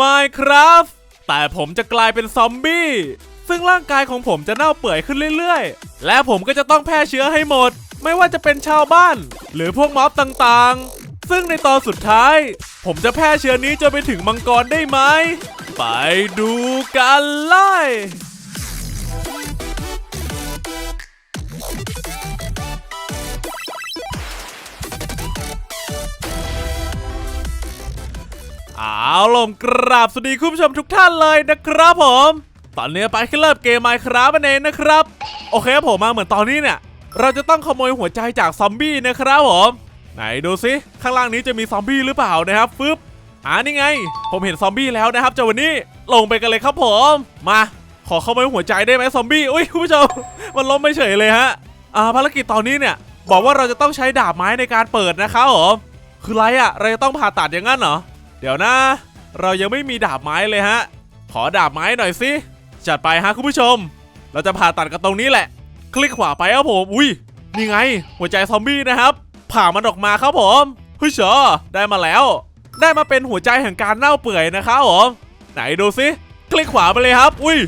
Minecraft แต่ผมจะกลายเป็นซอมบี้ ซึ่งร่างกายของผมจะเน่าเปื่อยขึ้นเรื่อยๆ และผมก็จะต้องแพร่เชื้อให้หมด ไม่ว่าจะเป็นชาวบ้าน หรือพวกม็อบต่างๆ ซึ่งในตอนสุดท้าย ผมจะแพร่เชื้อนี้จนไปถึงมังกรได้ไหม ไปดูกันเลย เอาลมกราบสวัสดีคุณผู้ชมทุกท่านเลยนะครับผม ตอนนี้ไปขึ้นเริ่มเกม Minecraft นั่นเองนะครับ โอเคครับผมมาเหมือนตอนนี้เนี่ย เราจะต้องขโมยหัวใจจากซอมบี้นะครับผม ไหนดูซิข้างล่างนี้จะมีซอมบี้หรือเปล่านะครับฟึบอ่านี่ไง ผมเห็นซอมบี้แล้วนะครับเจ้าวันนี้ลงไปกันเลยครับผม มาขอขโมยหัวใจได้ไหมซอมบี้ อุ้ยคุณผู้ชม มันล้มไม่เฉยเลยฮะ อ่าภารกิจตอนนี้เนี่ย บอกว่าเราจะต้องใช้ดาบไม้ในการเปิดนะครับผม คือไรอะเราจะต้องผ่าตัดอย่างนั้นเหรอ เดี๋ยวนะ เรายังไม่มีดาบไม้เลยฮะ ขอดาบไม้หน่อยสิ จัดไปฮะคุณผู้ชม เราจะผ่าตัดกันตรงนี้แหละ คลิกขวาไปครับผม อุ้ย นี่ไง หัวใจซอมบี้นะครับ ผ่ามันออกมาครับผมเฮ้ยเชอได้มาแล้ว ได้มาเป็นหัวใจแห่งการเน่าเปื่อยนะครับผม ไหนดูสิ คลิกขวาไปเลยครับ อุ้ย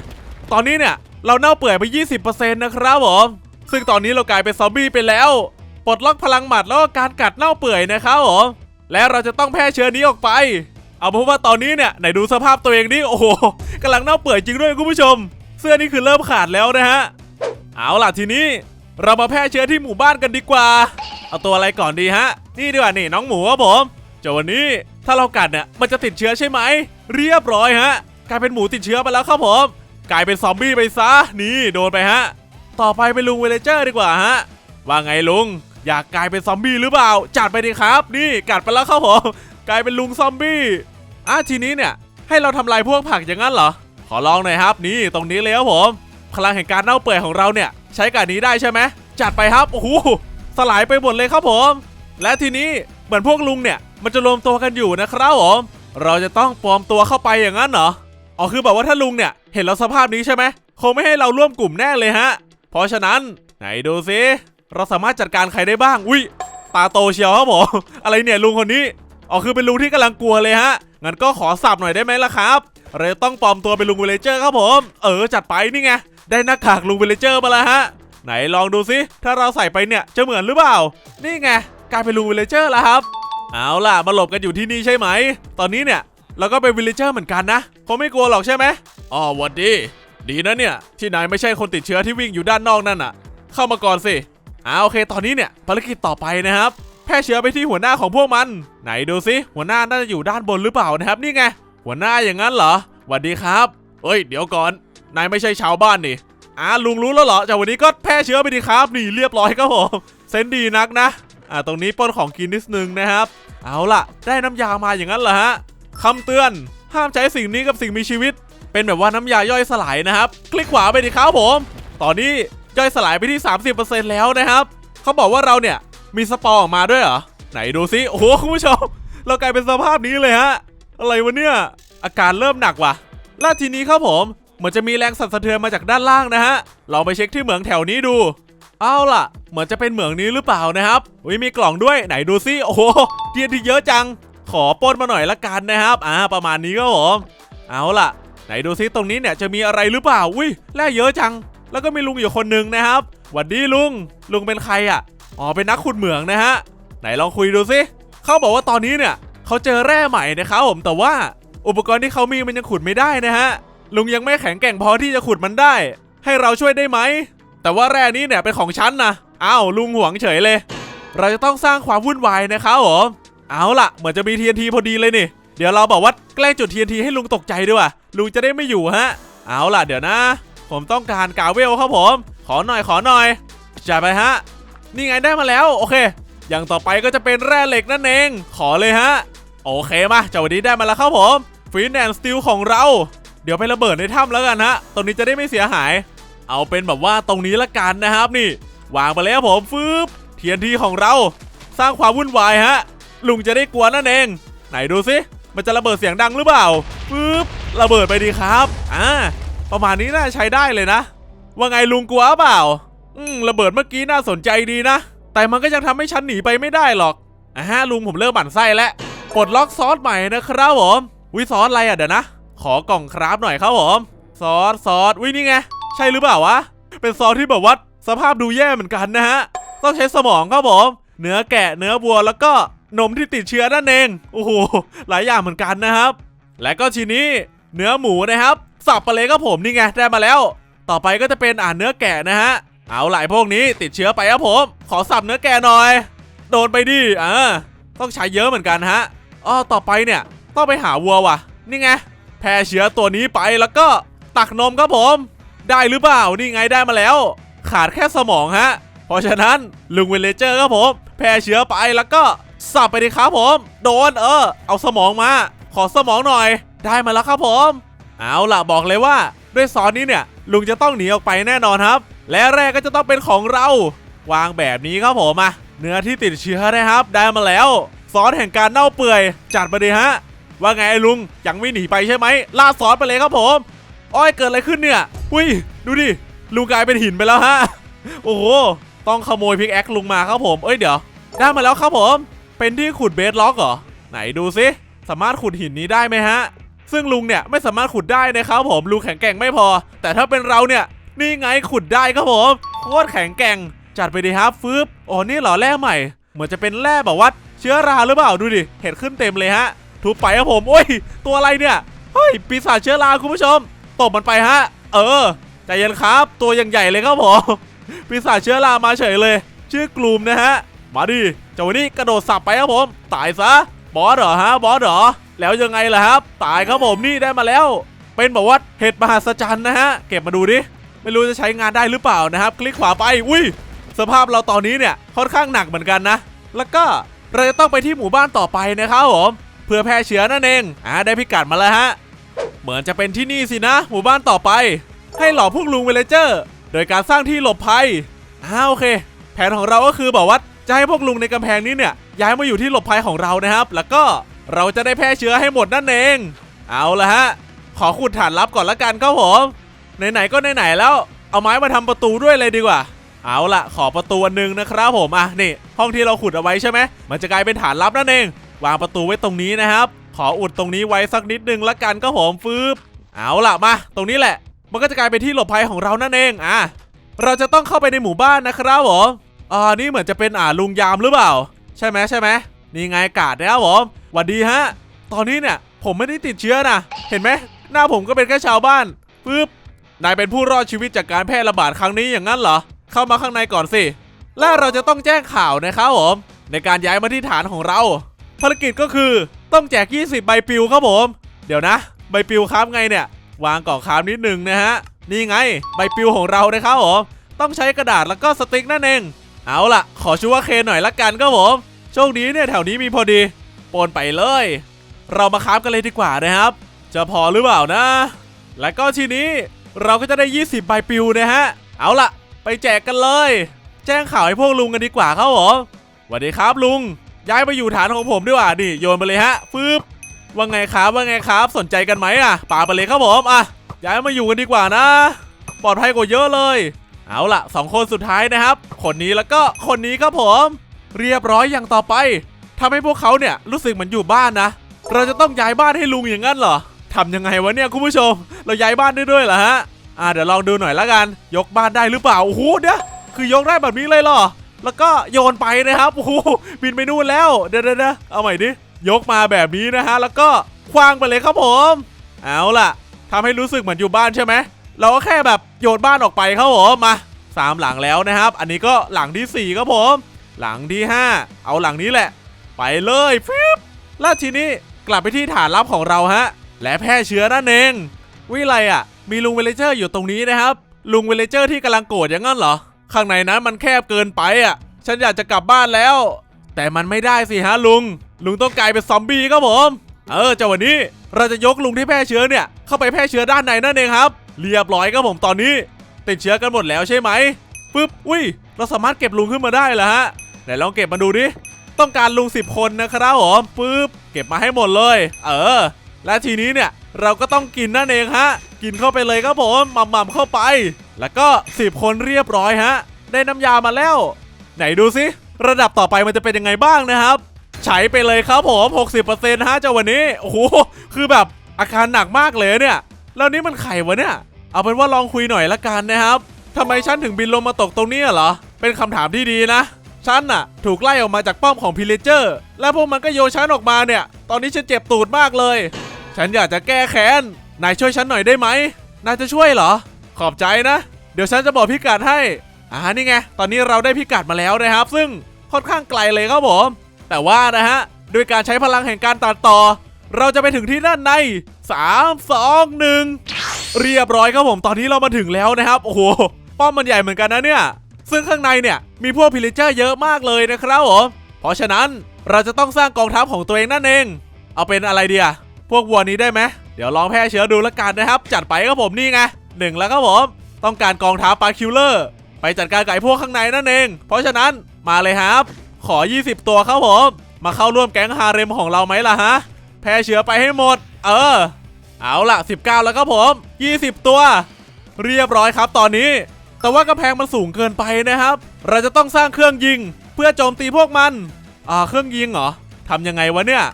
ตอนนี้เนี่ยเราเน่าเปื่อยไป 20%นะครับผม ซึ่งตอนนี้เรากลายเป็นซอมบี้ไปแล้ว ปลดล็อกพลังหมัดแล้วก็การกัดเน่าเปื่อยนะครับผม และเราจะต้องแพร่เชื้อนี้ออกไป เอาเพราะว่าตอนนี้เนี่ยไหนดูสภาพตัวเองดิโอ้โหกำลังเน่าเปื่อยจริงด้วยคุณผู้ชม เสื้อนี่คือเริ่มขาดแล้วนะฮะเอาล่ะทีนี้เรามาแพร่เชื้อที่หมู่บ้านกันดีกว่า เอาตัวอะไรก่อนดีฮะ นี่ดีกว่านี่น้องหมูครับผมเจ้าวันนี้ถ้าเรากัดเนี่ยมันจะติดเชื้อใช่ไหม เรียบร้อยฮะ กลายเป็นหมูติดเชื้อไปแล้วครับผมกลายเป็นซอมบี้ไปซะนี่โดนไปฮะ ต่อไปเป็นลุงเวเลเจอร์ดีกว่าฮะ ว่าไงลุง อยากกลายเป็นซอมบี้หรือเปล่า จัดไปดิครับ นี่กัดไปแล้วครับผมกลายเป็นลุงซอมบี้อะทีนี้เนี่ย ให้เราทำลายพวกผักอย่างนั้นเหรอ ขอลองหน่อยครับ นี่ตรงนี้เลยครับผมพลังแห่งการเน่าเปื่อยของเราเนี่ย ใช้กับนี้ได้ใช่ไหมจัดไปครับโอ้โหสลายไปหมดเลยครับผม และทีนี้เหมือนพวกลุงเนี่ย มันจะรวมตัวกันอยู่นะครับผมเราจะต้องปลอมตัวเข้าไปอย่างนั้นเหรออ๋อคือแบบว่าถ้าลุงเนี่ยเห็นเราสภาพนี้ใช่ไหมคงไม่ให้เราร่วมกลุ่มแน่เลยฮะ เพราะฉะนั้นไหนดูซิ เราสามารถจัดการใครได้บ้าง อุ้ยตาโตเชียวครับผม อะไรเนี่ยลุงคนนี้ อ๋อคือเป็นลุงที่กำลังกลัวเลยฮะ งั้นก็ขอสับหน่อยได้ไหมล่ะครับเราต้องปลอมตัวเป็นลุงวิลเลเจอร์ครับผม เออจัดไปนี่ไง ได้หน้ากากลุงวิลเลเจอร์มาแล้วฮะ ไหนลองดูซิถ้าเราใส่ไปเนี่ยจะเหมือนหรือเปล่า นี่ไงกลายเป็นลุงวิลเลเจอร์แล้วครับ เอาล่ะมาหลบกันอยู่ที่นี่ใช่ไหม ตอนนี้เนี่ยเราก็เป็นวิลเลเจอร์เหมือนกันนะคงไม่กลัวหรอกใช่ไหมอ๋อหวันดี ดีนะเนี่ย ที่นายไม่ใช่คนติดเชื้อที่วิ่งอยู่ด้านนอกนั่นน่ะเข้ามาก่อนสิ อ่าโอเค ตอนนี้เนี่ยภารกิจต่อไปนะครับแพร่เชื้อไปที่หัวหน้าของพวกมัน ไหนดูสิหัวหน้าน่าจะอยู่ด้านบนหรือเปล่านะครับ นี่ไง หัวหน้าอย่างนั้นเหรอหวัสดีครับ เอ้ย เดี๋ยวก่อนนายไม่ใช่ชาวบ้านนี่อ่าลุงรู้แล้วเหรอจากวันนี้ก็แพร่เชื้อไปดีครับ นี่เรียบร้อยครับผมเซนดีนักนะอ่าตรงนี้ป้นของกินนิดนึงนะครับ เอาล่ะ ได้น้ำยามาอย่างนั้นเหรอฮะคำเตือนห้ามใช้สิ่งนี้กับสิ่งมีชีวิต เป็นแบบว่าน้ำยาย่อยสลายนะครับ คลิกขวาไปดิครับผม ตอนนี้ ย่อยสลายไปที่ 30%แล้วนะครับเขาบอกว่าเราเนี่ยมีสปอร์ออกมาด้วยเหรอ ไหนดูซิโอ้โหคุณผู้ชม เรากลายเป็นสภาพนี้เลยฮะ อะไรวะเนี่ย อาการเริ่มหนักว่ะล้วทีนี้ครับผมเหมือนจะมีแรงสั่นสะเทือนมาจากด้านล่างนะฮะลองไปเช็คที่เหมืองแถวนี้ดู เอาล่ะ เหมือนจะเป็นเหมืองนี้หรือเปล่านะครับอุ้ยมีกล่องด้วยไหนดูซิโอ้โหเทียนที่เยอะจัง ขอป้นมาหน่อยละกันนะครับอ่าประมาณนี้ครับผมเอาล่ะ ไหนดูซิตรงนี้เนี่ยจะมีอะไรหรือเปล่าอุ้ยแร่เยอะจัง แล้วก็มีลุงอยู่คนหนึ่งนะครับหวัดดีลุง ลุงเป็นใครอะ อ๋อ เป็นนักขุดเหมืองนะฮะ ไหนลองคุยดูซิเขาบอกว่าตอนนี้เนี่ยเขาเจอแร่ใหม่นะครับผม แต่ว่าอุปกรณ์ที่เขามีมันยังขุดไม่ได้นะฮะ ลุงยังไม่แข็งแกร่งพอที่จะขุดมันได้ ให้เราช่วยได้ไหม แต่ว่าแร่นี้เนี่ยเป็นของฉันนะ อ้าวลุงหวงเฉยเลย เราจะต้องสร้างความวุ่นวายนะครับผมเอาล่ะ เหมือนจะมี TNT พอดีเลยนี่ เดี๋ยวเราบอกว่าแกล้งจุด TNT ให้ลุงตกใจด้วยลุงจะได้ไม่อยู่ฮะ เอาล่ะเดี๋ยวนะ ผมต้องการกาเวลครับผม ขอหน่อยขอหน่อยจัดไปฮะ นี่ไงได้มาแล้ว โอเค อย่างต่อไปก็จะเป็นแร่เหล็กนั่นเอง ขอเลยฮะ โอเคมาเจ้าวันนี้ได้มาแล้วครับผมฟินแอนสติลของเรา เดี๋ยวไประเบิดในถ้ำแล้วกันฮะ ตรงนี้จะได้ไม่เสียหาย เอาเป็นแบบว่าตรงนี้ละกันนะครับนี่ วางไปแล้วผมฟืบเทียนทีของเรา สร้างความวุ่นวายฮะ ลุงจะได้กลัวนั่นเอง ไหนดูสิมันจะระเบิดเสียงดังหรือเปล่าปึ๊บระเบิดไปดีครับ อ่า ประมาณนี้น่าใช้ได้เลยนะ ว่าไงลุงกลัวเปล่า อืมระเบิดเมื่อกี้น่าสนใจดีนะ แต่มันก็ยังทำให้ฉันหนีไปไม่ได้หรอกอ่าฮะลุงผมเริ่มบั่นไส้แล้วปลดล็อกซอสใหม่นะครับผมวิซอสอะไรอะเดี๋ยวนะ ขอกล่องคราฟหน่อยครับผมซอสซอสวินี่ไง ใช่หรือเปล่าวะ เป็นซอสที่แบบว่าสภาพดูแย่เหมือนกันนะฮะ ต้องใช้สมองครับผม เนื้อแกะเนื้อวัวแล้วก็นมที่ติดเชื้อนั่นเอง โอ้โห หลายอย่างเหมือนกันนะครับ และก็ทีนี้ เนื้อหมูนะครับ สับไปเลยครับผมนี่ไงได้มาแล้ว ต่อไปก็จะเป็นอ่านเนื้อแกะนะฮะ เอาหลายพวกนี้ติดเชื้อไปครับผม ขอสับเนื้อแกะหน่อย โดนไปดิอ่าต้องใช้เยอะเหมือนกันฮะอ้อต่อไปเนี่ยต้องไปหาวัวว่ะ นี่ไงแพร่เชื้อตัวนี้ไปแล้วก็ตักนมครับผม ได้หรือเปล่านี่ไงได้มาแล้ว ขาดแค่สมองฮะ เพราะฉะนั้นลุงเวลเลเจอร์ครับผม แพร่เชื้อไปแล้วก็สับไปดิครับผม โดนเออ เอาสมองมา ขอสมองหน่อย ได้มาแล้วครับผม เอาล่ะบอกเลยว่า ด้วยซอสนี้เนี่ย ลุงจะต้องหนีออกไปแน่นอนครับ และแรกก็จะต้องเป็นของเรา วางแบบนี้ครับผมอะเนื้อที่ติดเชื้อนะครับ ได้มาแล้วซอสแห่งการเน่าเปื่อยจัดมาดีฮะ ว่าไงไอ้ลุงยังไม่หนีไปใช่ไหมลาดซอสไปเลยครับผมอ้อยเกิดอะไรขึ้นเนี่ยอุ้ยดูดิลุงกลายเป็นหินไปแล้วฮะโอ้โหต้องขโมยพิกแอคลุงมาครับผม เอ้ยเดี๋ยว ได้มาแล้วครับผม เป็นที่ขุดเบสล็อกเหรอ ไหนดูซิ สามารถขุดหินนี้ได้ไหมฮะ ซึ่งลุงเนี่ยไม่สามารถขุดได้นะครับผมลุงแข็งแกร่งไม่พอ แต่ถ้าเป็นเราเนี่ยนี่ไงขุดได้ครับผมโคตรแข็งแกร่ง จัดไปดีครับฟืบอ๋อนี่เหรอแร่ใหม่ เหมือนจะเป็นแร่แบบว่าเชื้อราหรือเปล่าดูดิเห็ดขึ้นเต็มเลยฮะทุบไปครับผมโอ้ย ตัวอะไรเนี่ยเฮ้ยปีศาจเชื้อราคุณผู้ชมตบมันไปฮะ เออใจเย็นครับ ตัวยังใหญ่เลยครับผมปีศาจเชื้อรามาเฉยเลย ชื่อกลุ่มนะฮะ มาดิเจ้าวันนี้กระโดดสับไปครับผม ตายซะ บอสเหรอฮะ บอสเหรอ แล้วยังไงล่ะครับ ตายครับผมนี่ได้มาแล้ว เป็นบอกว่าเห็ดมหัศจรรย์นะฮะ เก็บมาดูดิ ไม่รู้จะใช้งานได้หรือเปล่านะครับ คลิกขวาไป อุ้ย สภาพเราตอนนี้เนี่ยค่อนข้างหนักเหมือนกันนะ แล้วก็เราจะต้องไปที่หมู่บ้านต่อไปนะครับผม เพื่อแพร่เชื้อนั่นเอง อ่าได้พิกัดมาแล้วฮะ เหมือนจะเป็นที่นี่สินะ หมู่บ้านต่อไป ให้หลอกพวกลุงเวลเจอร์ โดยการสร้างที่หลบภัยอ่าโอเค แผนของเราก็คือบอกว่าจะให้พวกลุงในกำแพงนี้เนี่ยย้ายมาอยู่ที่หลบภัยของเรานะครับ แล้วก็ เราจะได้แพร่เชื้อให้หมดนั่นเอง เอาละฮะ ขอขุดฐานลับก่อนละกันครับผม ไหนๆก็ไหนๆแล้ว เอาไม้มาทำประตูด้วยเลยดีกว่า เอาละขอประตูอันหนึงนะครับผม อะนี่ ห้องที่เราขุดเอาไว้ใช่ไหม มันจะกลายเป็นฐานลับนั่นเอง วางประตูไว้ตรงนี้นะครับ ขออุดตรงนี้ไว้สักนิดนึงละกันก็ผมฟืบเอาละมา ตรงนี้แหละ มันก็จะกลายเป็นที่หลบภัยของเรานั่นเอง อะ เราจะต้องเข้าไปในหมู่บ้านนะครับผมอ่านี่เหมือนจะเป็นอ่าลุงยามหรือเปล่า ใช่ไหมใช่ไหม นี่ไงกาดนะครับผมหวัสดีฮะ ตอนนี้เนี่ยผมไม่ได้ติดเชื้อนะ เห็นไหมหน้าผมก็เป็นแค่ชาวบ้านปึ๊บนายเป็นผู้รอดชีวิตจากการแพร่ระบาดครั้งนี้อย่างนั้นเหรอ เข้ามาข้างในก่อนสิ และเราจะต้องแจ้งข่าวนะครับผม ในการย้ายมาที่ฐานของเรา ภารกิจก็คือต้องแจก 20 ใบปลิวครับผม เดี๋ยวนะ ใบปลิวครับไงเนี่ย วางกล่องคามนิดนึงนะฮะ นี่ไง ใบปลิวของเรานะครับผม ต้องใช้กระดาษแล้วก็สติ๊กนั่นเอง เอาล่ะ ขอชูว่าเคนหน่อยละกันครับผม ชคดีเนี่ยแถวนี้มีพอดีปนไปเลย เรามาคราฟกันเลยดีกว่านะครับ จะพอหรือเปล่านะ และก็ทีนี้เราก็จะได้ 20 ใบปลิวนะฮะ เอาล่ะ ไปแจกกันเลย แจ้งข่าวให้พวกลุงกันดีกว่าครับผมสวัสดีครับลุง ย้ายไปอยู่ฐานของผมดีกว่านี่โยนไปเลยฮะฟืบว่าไงครับว่าไงครับสนใจกันไหมอะป่าไปเลยครับผมอะย้ายมาอยู่กันดีกว่านะ ปลอดภัยกว่าเยอะเลย เอาล่ะสองคนสุดท้ายนะครับ คนนี้แล้วก็คนนี้ครับผม เรียบร้อยอย่างต่อไปทำให้พวกเขาเนี่ยรู้สึกเหมือนอยู่บ้านนะ เราจะต้องย้ายบ้านให้ลุงอย่างนั้นเหรอทำยังไงวะเนี่ยคุณผู้ชม เราย้ายบ้านได้ด้วยเหรอฮะอ่าเดี๋ยวลองดูหน่อยละกัน ยกบ้านได้หรือเปล่าโอ้โหเดี๋ยวคือยกได้แบบนี้เลยเหรอแล้วก็โยนไปนะครับโอ้โหบินไปนู่นแล้วเดี๋ยวเดี๋ยวเดี๋ยวเอาใหม่ดิยกมาแบบนี้นะฮะแล้วก็คว้างไปเลยครับผม เอาล่ะทำให้รู้สึกเหมือนอยู่บ้านใช่ไหมเราก็แค่แบบโยนบ้านออกไปครับผมมาสามหลังแล้วนะครับ อันนี้ก็หลังที่สี่ครับผม หลังที่ห้าเอาหลังนี้แหละ ไปเลยฟิบแล้วทีนี้กลับไปที่ฐานลับของเราฮะ และแพร่เชื้อนั่นเอง วิไลอะ มีลุงเวลเจอร์อยู่ตรงนี้นะครับ ลุงเวลเจอร์ที่กำลังโกรธอย่างนั้นเหรอ ข้างในนั้นมันแคบเกินไปอะ ฉันอยากจะกลับบ้านแล้ว แต่มันไม่ได้สิฮะลุง ลุงต้องกลายเป็นซอมบี้ครับผม เออจ้าวันนี้เราจะยกลุงที่แพร่เชื้อเนี่ย เข้าไปแพร่เชื้อด้านในนั่นเองครับ เรียบร้อยครับผมตอนนี้ติดเชื้อกันหมดแล้วใช่ไหมปึ๊บ อุ้ย เราสามารถเก็บลุงขึ้นมาได้เหรอฮะ ไหนลองเก็บมาดูดิ ต้องการลุง 10 คนนะครับผมปึ๊บเก็บมาให้หมดเลย เออ และทีนี้เนี่ยเราก็ต้องกินนั่นเองฮะ กินเข้าไปเลยครับผมหม่ำๆเข้าไป แล้วก็ 10 คนเรียบร้อยฮะ ได้น้ำยามาแล้ว ไหนดูสิระดับต่อไปมันจะเป็นยังไงบ้างนะครับ ใช้ไปเลยครับผม 60%ฮะเจ้าวันนี้ โอ้โห คือแบบอาการหนักมากเลยเนี่ย แล้วนี่มันไข่วะเนี่ย เอาเป็นว่าลองคุยหน่อยละกันนะครับทำไมฉันถึงบินลงมาตกตรงนี้เหรอ เป็นคำถามที่ดีนะ ฉันน่ะ ถูกไล่ออกมาจากป้อมของพิเลเจอร์ แล้วพวกมันก็โยนฉันออกมาเนี่ย ตอนนี้ฉันเจ็บตูดมากเลย ฉันอยากจะแก้แค้น นายช่วยฉันหน่อยได้ไหม นายจะช่วยเหรอ ขอบใจนะ เดี๋ยวฉันจะบอกพิกัดให้ อ่านี่ไง ตอนนี้เราได้พิกัดมาแล้วนะครับ ซึ่งค่อนข้างไกลเลยครับผม แต่ว่านะฮะ ด้วยการใช้พลังแห่งการตัดต่อ เราจะไปถึงที่ด้านใน 3 2 1 เรียบร้อยครับผม ตอนนี้เรามาถึงแล้วนะครับ โอ้โห ป้อมมันใหญ่เหมือนกันนะเนี่ย ซึ่งข้างในเนี่ยมีพวกพิลิเจอร์เยอะมากเลยนะครับผมเพราะฉะนั้นเราจะต้องสร้างกองทัพของตัวเองนั่นเอง เอาเป็นอะไรเดียพวกวัวนี้ได้ไหมเดี๋ยวลองแพร่เชื้อดูล้วกันนะครับ จัดไปครับผมนี่ไงหนึ่งแล้วครับผมต้องการกองทัพปาคิวเลอร์ไปจัดการไก่พวกข้างในนั่นเอง เพราะฉะนั้นมาเลยครับ ขอ 20 ตัวครับผมมาเข้าร่วมแก๊งฮาเร็มของเราไหมล่ะฮะแพร่เชื้อไปให้หมด เออ เอาละ19 แล้วครับผม 20 ตัว เรียบร้อยครับตอนนี้ แต่ว่ากำแพงมันสูงเกินไปนะครับ เราจะต้องสร้างเครื่องยิง เพื่อโจมตีพวกมัน อ่า เครื่องยิงเหรอทำยังไงวะเนี่ย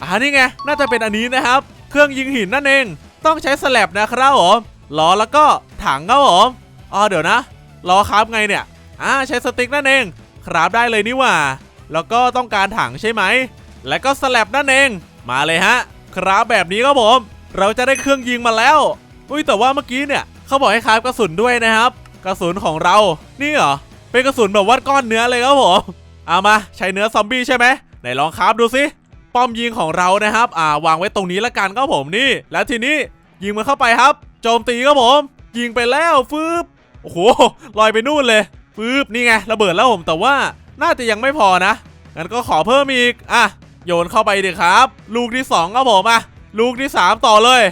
อ่า นี่ไง น่าจะเป็นอันนี้นะครับ เครื่องยิงหินนั่นเอง ต้องใช้สแลบนะครับผมล้อแล้วก็ถังครับผมอ๋อเดี๋ยวนะ ล้อครับไงเนี่ย อ่า ใช้สติ๊กนั่นเอง ครับได้เลยนี่ว่า แล้วก็ต้องการถังใช่ไหม และก็สแลบนั่นเอง มาเลยฮะ ครับแบบนี้ครับผม เราจะได้เครื่องยิงมาแล้ว อุ้ยแต่ว่าเมื่อกี้เนี่ย เขาบอกให้คราฟกระสุนด้วยนะครับ กระสุนของเรา นี่เหรอ เป็นกระสุนแบบวัดก้อนเนื้อเลยครับผม เอามาใช้เนื้อซอมบี้ใช่ไหมไหนลองคราฟดูสิ ป้อมยิงของเรานะครับ อ่าวางไว้ตรงนี้ละกันครับผมนี่ แล้วทีนี้ยิงมันเข้าไปครับ โจมตีครับผม ยิงไปแล้วฟืบโอ้โห ลอยไปนู่นเลยฟืบนี่ไงระเบิดแล้วผมแต่ว่าน่าจะยังไม่พอนะ งั้นก็ขอเพิ่มอีก อะ โยนเข้าไปดิครับ ลูกที่2ครับผมอะ ลูกที่ 3 ต่อเลย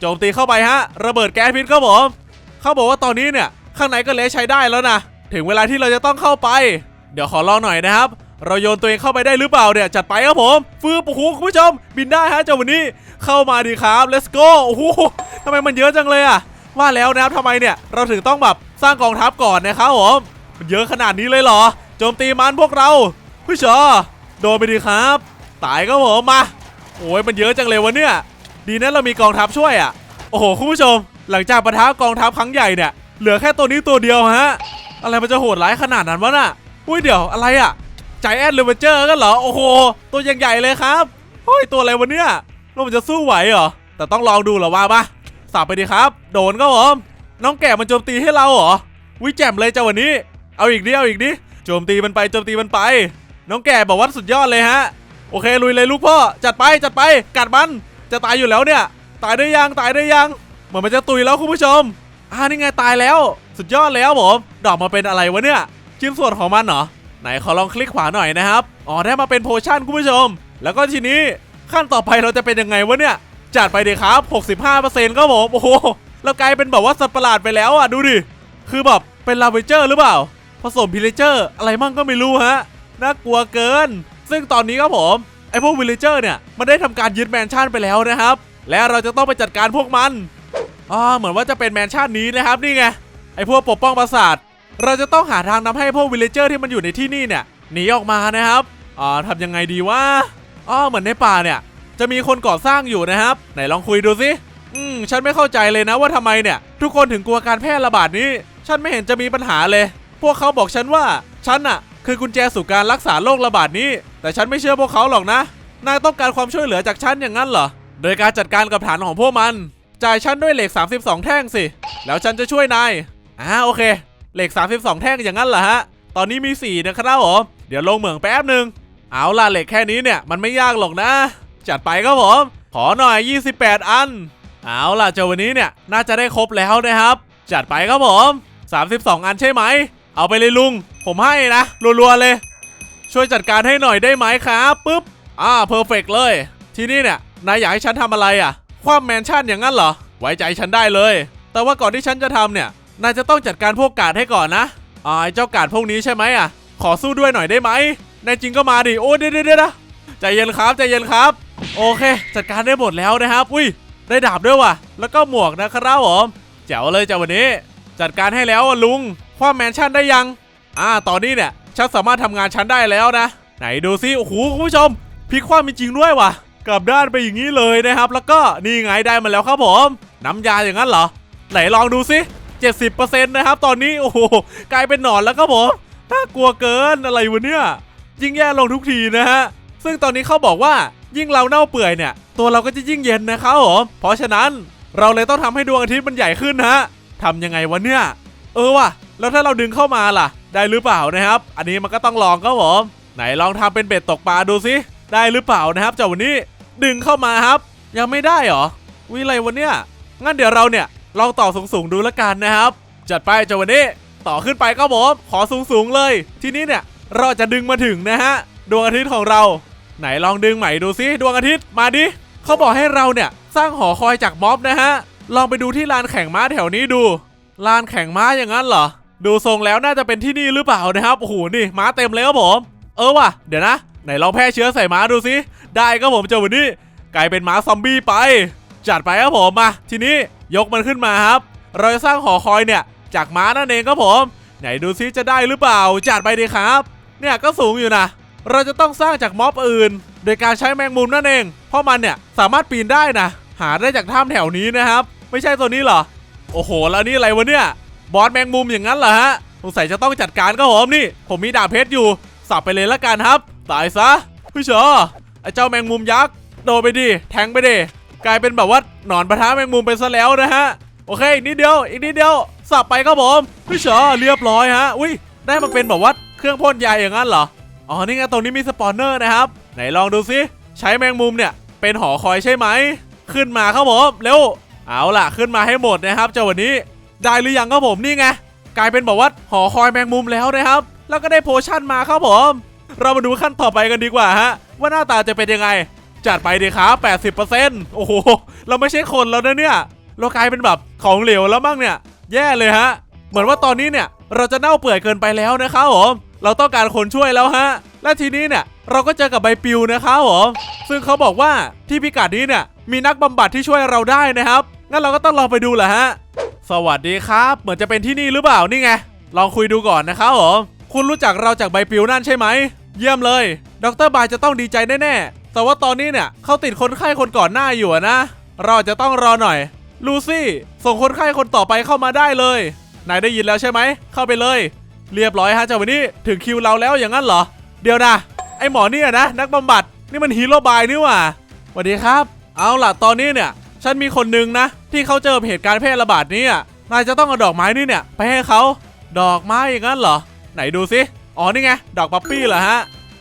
โจมตีเข้าไปฮะ ระเบิดแก๊สพิษครับผม เขาบอกว่าตอนนี้เนี่ย ข้างในก็เละใช้ได้แล้วนะ ถึงเวลาที่เราจะต้องเข้าไป เดี๋ยวขอลองหน่อยนะครับ เราโยนตัวเองเข้าไปได้หรือเปล่าเนี่ย จัดไปครับผม ฟืบโอ้โหคุณผู้ชม บินได้ฮะเจ้าวันนี้ เข้ามาดีครับ let's go โอ้โหทำไมมันเยอะจังเลยอะว่าแล้วนะครับทำไมเนี่ยเราถึงต้องแบบสร้างกองทัพก่อนนะครับผมมันเยอะขนาดนี้เลยเหรอ โจมตีมันพวกเราผู้ชอโดนไปดีครับ ตายก็ผมมาโอ้ยมันเยอะจังเลยวะเนี่ย ดีนะเรามีกองทัพช่วยอะ โอ้โหคุณผู้ชม หลังจากปะทะกองทัพครั้งใหญ่เนี่ย เหลือแค่ตัวนี้ตัวเดียวฮะ อะไรมันจะโหดร้ายขนาดนั้นวะน่ะอุ้ยเดี๋ยวอะไรอะใจแอนเลเวเจอร์กันเหรอ โอ้โห ตัวยังใหญ่เลยครับ เฮ้ย ตัวอะไรวะเนี่ยแล้วมันจะสู้ไหวเหรอ แต่ต้องลองดูเหรอว่าปะสับไปดีครับ โดนก็ผมน้องแก่มันโจมตีให้เราเหรอ วิแจมเลยจ้าวันนี้ เอาอีกดิเอาอีกดิโจมตีมันไปโจมตีมันไป น้องแก่บอกว่าสุดยอดเลยฮะ โอเคลุยเลยลูกพ่อ จัดไปจัดไป กัดมัน จะตายอยู่แล้วเนี่ย ตายได้ยังตายได้ยัง เหมือนมันจะตุยแล้วคุณผู้ชม อ่านี่ไงตายแล้ว สุดยอดแล้วผมดอกมาเป็นอะไรวะเนี่ยชิ้นส่วนของมันเหรอไหนขอลองคลิกขวาหน่อยนะครับอ๋อได้มาเป็นโพชั่นคุณผู้ชม แล้วก็ทีนี้ขั้นต่อไปเราจะเป็นยังไงวะเนี่ยจัดไปเลยครับ 65%ก็ผมโอ้โหเรากลายเป็นแบบว่าสัตว์ประหลาดไปแล้วอะดูดิคือแบบเป็นลาเวเจอร์หรือเปล่า ผสมพิเลเจอร์ อะไรมั่งก็ไม่รู้ฮะน่ากลัวเกิน ซึ่งตอนนี้ครับผมไอพวกวิลเลเจอร์เนี่ยมันได้ทำการยึดแมนชั่นไปแล้วนะครับ และเราจะต้องไปจัดการพวกมัน อ่าเหมือนว่าจะเป็นแมนชั่นนี้นะครับนี่ไงไอพวกปกป้องปราสาท เราจะต้องหาทางนำให้พวกวิลเลเจอร์ที่มันอยู่ในที่นี่เนี่ยหนีออกมานะครับอ่าทำยังไงดีวะอ๋อเหมือนในป่าเนี่ย จะมีคนก่อสร้างอยู่นะครับ ไหนลองคุยดูสิอืมฉันไม่เข้าใจเลยนะว่าทำไมเนี่ย ทุกคนถึงกลัวการแพร่ระบาดนี้ ฉันไม่เห็นจะมีปัญหาเลย พวกเขาบอกฉันว่าฉันน่ะคือกุญแจสู่การรักษาโรคระบาดนี้ แต่ฉันไม่เชื่อพวกเขาหรอกนะนายต้องการความช่วยเหลือจากฉันอย่างนั้นเหรอโดยการจัดการกับฐานของพวกมัน จ่ายฉันด้วยเหล็ก 32 แท่งสิ แล้วฉันจะช่วยนาย อ่าโอเค เหล็ก 32 แท่งอย่างนั้นเหรอฮะ ตอนนี้มี 4 นะครับผม เดี๋ยวลงเหมืองแป๊บหนึ่ง เอาล่ะเหล็กแค่นี้เนี่ยมันไม่ยากหรอกนะ จัดไปครับผม ขอหน่อย 28 อัน เอาล่ะเจ้าวันนี้เนี่ยน่าจะได้ครบแล้วนะครับ จัดไปครับผม 32 อันใช่ไหม เอาไปเลยลุง ผมให้นะรัวๆเลย ช่วยจัดการให้หน่อยได้ไหมครับปุ๊บ อ่าเพอร์เฟกเลย ทีนี้เนี่ยนายอยากให้ฉันทำอะไรอะ ความแมนชั่นอย่างนั้นเหรอ ไว้ใจฉันได้เลย แต่ว่าก่อนที่ฉันจะทำเนี่ย นายจะต้องจัดการพวกกาดให้ก่อนนะอ่าไอ้เจ้ากาดพวกนี้ใช่ไหมอะ ขอสู้ด้วยหน่อยได้ไหมแน่จริงก็มาดิ โอ้เดี๋ยวเดี๋ยวเดี๋ยวใจเย็นครับใจเย็นครับ โอเค จัดการได้หมดแล้วนะครับ อุ้ย ได้ดาบด้วยว่ะ แล้วก็หมวกนะครับผมแจ๋วเลยจ้าวันนี้ จัดการให้แล้วลุงความแมนชั่นได้ยัง อ่า ตอนนี้เนี่ย ฉันสามารถทำงานฉันได้แล้วนะ ไหนดูซิ โอ้โห คุณผู้ชมพลิกคว่ำจริงด้วยว่ะ กลับด้านไปอย่างนี้เลยนะครับ แล้วก็นี่ไงได้มาแล้วครับผม น้ำยาอย่างนั้นเหรอ ไหนลองดูสิ70%นะครับตอนนี้โอ้โหกลายเป็นหนอนแล้วครับผมน่ากลัวเกินอะไรวะเนี่ยยิ่งแย่ลงทุกทีนะฮะซึ่งตอนนี้เขาบอกว่ายิ่งเราเน่าเปื่อยเนี่ย ตัวเราก็จะยิ่งเย็นนะครับผมเพราะฉะนั้นเราเลยต้องทำให้ดวงอาทิตย์มันใหญ่ขึ้นฮะทำยังไงวะเนี่ย เออว่ะแล้วถ้าเราดึงเข้ามาล่ะ ได้หรือเปล่านะครับ อันนี้มันก็ต้องลองครับผมไหนลองทำเป็นเบ็ดตกปลาดูสิได้หรือเปล่านะครับเจ้าวันนี้ ดึงเข้ามาครับ ยังไม่ได้เหรอวิไรวะเนี่ยงั้นเดี๋ยวเราเนี่ยลองต่อสูงๆดูละกันนะครับ จัดไปเจ้าวันนี้ต่อขึ้นไปครับผมขอสูงๆเลย ทีนี้เนี่ยเราจะดึงมาถึงนะฮะดวงอาทิตย์ของเรา ไหนลองดึงใหม่ดูซิดวงอาทิตย์มาดิเขาบอกให้เราเนี่ยสร้างหอคอยจากม็อบนะฮะลองไปดูที่ลานแข่งม้าแถวนี้ดูลานแข่งม้าอย่างนั้นเหรอ ดูทรงแล้วน่าจะเป็นที่นี่หรือเปล่านะครับโอ้โหนี่ม้าเต็มเลยครับผม เออว่ะ เดี๋ยวนะ ไหนลองแพร่เชื้อใส่ม้าดูสิได้ครับผมเจ้าวันนี้กลายเป็นม้าซอมบี้ไป จัดไปครับผมมาทีนี้ยกมันขึ้นมาครับ เราจะสร้างหอคอยเนี่ย จากม้านั่นเองครับผม ไหนดูซิจะได้หรือเปล่า จัดไปดีครับ เนี่ยก็สูงอยู่นะเราจะต้องสร้างจากม็อบอื่น โดยการใช้แมงมุมนั่นเอง เพราะมันเนี่ยสามารถปีนได้นะ หาได้จากถ้ำแถวนี้นะครับ ไม่ใช่ตัวนี้เหรอ โอ้โห แล้วนี่อะไรวะเนี่ย บอสแมงมุมอย่างนั้นเหรอฮะสงสัยจะต้องจัดการก็ผมนี่ ผมมีดาบเพชรอยู่ สับไปเลยละกันครับ ตายซะพี่เชอไอ้เจ้าแมงมุมยักษ์โดนไปดิแทงไปดิกลายเป็นแบบว่าหนอนปะทะแมงมุมไปซะแล้วนะฮะโอเคอีกนิดเดียวอีกนิดเดียวสับไปครับผมพี่เชอเรียบร้อยฮะอุ้ยได้มาเป็นแบบว่าเครื่องพ่นยาอย่างนั้นเหรออ๋อนี่ไงตรงนี้มีสปอนเนอร์นะครับ ไหนลองดูซิใช้แมงมุมเนี่ย เป็นหอคอยใช่ไหมขึ้นมาครับผมเร็วเอาล่ะขึ้นมาให้หมดนะครับเจ้าวันนี้ได้หรือยังครับผมนี่ไงกลายเป็นบอกว่าหอคอยแมงมุมแล้วนะครับ แล้วก็ได้โพชั่นมาครับผม เรามาดูขั้นต่อไปกันดีกว่าฮะ ว่าหน้าตาจะเป็นยังไง จัดไปดีครับ 80%โอ้โห เราไม่ใช่คนแล้วนะเนี่ย เรากลายเป็นแบบของเหลวแล้วมั้งเนี่ย แย่เลยฮะ เหมือนว่าตอนนี้เนี่ยเราจะเน่าเปื่อยเกินไปแล้วนะครับผม เราต้องการคนช่วยแล้วฮะ และทีนี้เนี่ยเราก็เจอกับใบปิวนะครับผม ซึ่งเขาบอกว่าที่พิกัดนี้เนี่ยมีนักบำบัดที่ช่วยเราได้นะครับ งั้นเราก็ต้องลองไปดูแหละฮะ สวัสดีครับ เหมือนจะเป็นที่นี่หรือเปล่านี่ไง ลองคุยดูก่อนนะครับผม คุณรู้จักเราจากใบปิวนั่นใช่ไหม เยี่ยมเลย ดรบายจะต้องดีใจแน่ๆ แต่ว่าตอนนี้เนี่ยเขาติดคนไข้คนก่อนหน้าอยู่นะ เราจะต้องรอหน่อย ลูซี่ ส่งคนไข้คนต่อไปเข้ามาได้เลย นายได้ยินแล้วใช่ไหม เข้าไปเลย เรียบร้อยฮะเจ้าวันนี้ถึงคิวเราแล้วอย่างนั้นเหรอ เดี๋ยวนะ ไอหมอเนี่ยนะ นักบำบัดนี่มันฮีโร่บายนี่หว่าสวัสดีครับ เอาล่ะตอนนี้เนี่ย ฉันมีคนหนึ่งนะ ที่เขาเจอเหตุการณ์แพร่ระบาดนี้อ่นายจะต้องเอาดอกไม้นี่เนี่ย ไปให้เขา ดอกไม้อย่างนั้นเหรอ ไหนดูซิ อ๋อนี่ไงดอกป๊อปปี้เหรอฮะ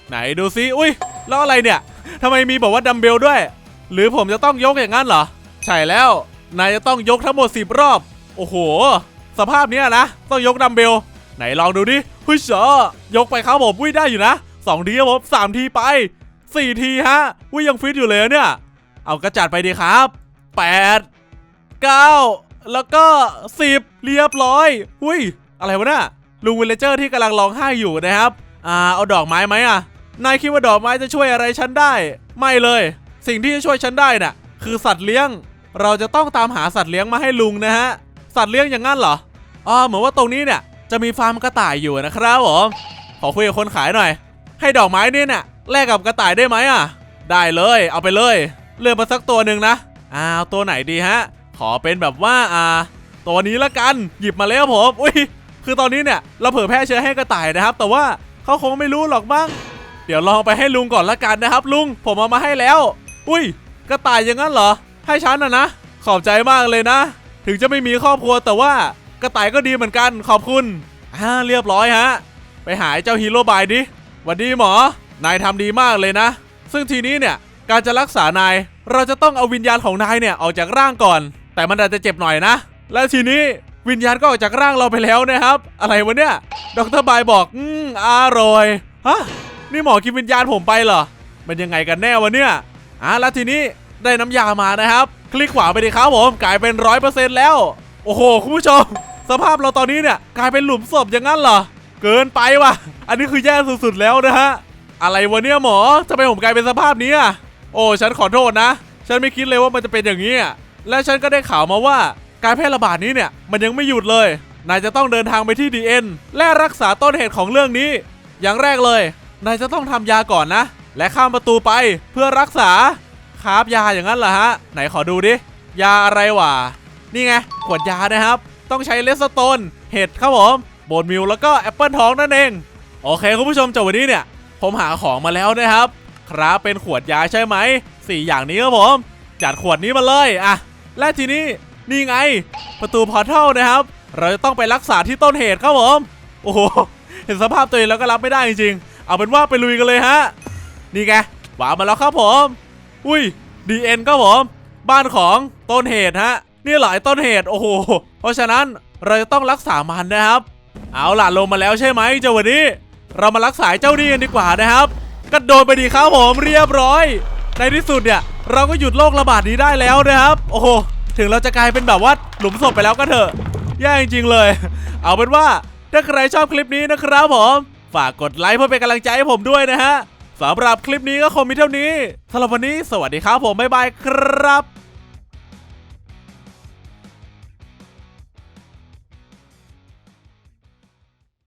ไหนดูซิอุ้ยแล้วอะไรเนี่ยทำไมมีบอกว่าดัมเบลด้วย หรือผมจะต้องยกอย่างนั้นเหรอ ใช่แล้ว นายจะต้องยกทั้งหมด10รอบ โอ้โห สภาพเนี้ยนะ ต้องยกดัมเบล ไหนลองดูดิเฮ้ยเชอยกไปครับผมวิ่งได้อยู่นะสองทีครับผมสามทีไปสี่ทีฮะวิ่งยังฟิตอยู่เลยเนี่ย เอากระจัดไปดีครับแปดเก้าแล้วก็สิบเรียบร้อย อุ้ย อะไรวะน่ะ ลุงวิลเลเจอร์ที่กำลังร้องไห้อยู่นะครับ อ่า เอาดอกไม้ไหมอะ นายคิดว่าดอกไม้จะช่วยอะไรฉันได้ ไม่เลย สิ่งที่จะช่วยฉันได้น่ะ คือสัตว์เลี้ยง เราจะต้องตามหาสัตว์เลี้ยงมาให้ลุงนะฮะ สัตว์เลี้ยงอย่างนั้นเหรออ๋อเหมือนว่าตรงนี้เนี่ย จะมีฟาร์มกระต่ายอยู่นะครับผมขอคุยกับคนขายหน่อย ให้ดอกไม้นี่เนี่ยแลกกับกระต่ายได้ไหมอะ ได้เลย เอาไปเลย เลือกมาสักตัวหนึ่งนะอ้าวตัวไหนดีฮะ ขอเป็นแบบว่าอ่า ตัวนี้ละกัน หยิบมาแล้วผม อุ้ย คือตอนนี้เนี่ยเราเผื่อแพร่เชื้อให้กระต่ายนะครับ แต่ว่าเขาคงไม่รู้หรอกมั้งเดี๋ยวลองไปให้ลุงก่อนละกันนะครับ ลุงผมเอามาให้แล้ว อุ้ย กระต่ายอย่างนั้นเหรอ ให้ฉันนะนะขอบใจมากเลยนะ ถึงจะไม่มีครอบครัวแต่ว่ากระต่ายก็ดีเหมือนกันขอบคุณอ่าเรียบร้อยฮะ ไปหาเจ้าฮีโร่บายดิหวัดดีหมอ นายทำดีมากเลยนะ ซึ่งทีนี้เนี่ยการจะรักษานาย เราจะต้องเอาวิญญาณของนายเนี่ยออกจากร่างก่อน แต่มันอาจจะเจ็บหน่อยนะ แล้วทีนี้ วิญญาณก็ออกจากร่างเราไปแล้วนะครับ อะไรวะเนี่ยดรบายบอกอืมอร่อยฮะนี่หมอกินวิญญาณผมไปเหรอ มันยังไงกันแน่วะเนี่ยอะแล้วทีนี้ได้น้ำยามานะครับ คลิกขวาไปดิครับผมกลายเป็นร้อยเปอร์เซ็นต์แล้ว โอ้โห คุณผู้ชม สภาพเราตอนนี้เนี่ยกลายเป็นหลุมศพอย่างนั้นเหรอ เกินไปว่ะ อันนี้คือแย่สุดๆแล้วนะฮะ อะไรวะเนี่ยหมอทำไมผมกลายเป็นสภาพนี้อะโอ้ฉันขอโทษนะ ฉันไม่คิดเลยว่ามันจะเป็นอย่างนี้และฉันก็ได้ข่าวมาว่า การแพร่ระบาดนี้เนี่ยมันยังไม่หยุดเลย นายจะต้องเดินทางไปที่ดีเอ็นและรักษาต้นเหตุของเรื่องนี้ อย่างแรกเลย นายจะต้องทำยาก่อนนะ และข้ามประตูไปเพื่อรักษาคราบยาอย่างนั้นเหรอฮะ ไหนขอดูดิ ยาอะไรวะ นี่ไง ขวดยานะครับ ต้องใช้เลสโตน เห็ดครับผมโบนมิลแล้วก็แอปเปิลทองนั่นเอง โอเคคุณผู้ชมจาวันนี้เนี่ย ผมหาของมาแล้วนะครับ ครับเป็นขวดยาใช่ไหมสี่อย่างนี้ครับผม จัดขวดนี้มาเลยอะและทีนี้ นี่ไง ประตูพอร์ทัลนะครับ เราจะต้องไปรักษาที่ต้นเหตุครับผม โอ้โห เห็นสภาพตัวเองแล้วก็รับไม่ได้จริงๆ เอาเป็นว่าไปลุยกันเลยฮะ นี่ไงวางมาแล้วครับผม อุ้ย DN ครับผม บ้านของต้นเหตุฮะ นี่หรอไอ้ต้นเหตุ โอ้โห เพราะฉะนั้นเราจะต้องรักษามันนะครับ เอาล่ะลงมาแล้วใช่ไหมเจ้าวันนี้ เรามารักษาเจ้านี่กันดีกว่านะครับกระโดดไปดีครับผมเรียบร้อย ในที่สุดเนี่ยเราก็หยุดโรคระบาดนี้ได้แล้วนะครับ โอ้โห ถึงเราจะกลายเป็นแบบว่าหลุมศพไปแล้วก็เถอะแย่จริงๆเลย เอาเป็นว่าถ้าใครชอบคลิปนี้นะครับผมฝากกดไลค์เพื่อเป็นกำลังใจให้ผมด้วยนะฮะสำหรับคลิปนี้ก็คงมีเท่านี้สำหรับวันนี้สวัสดีครับผมบ๊ายบายครับ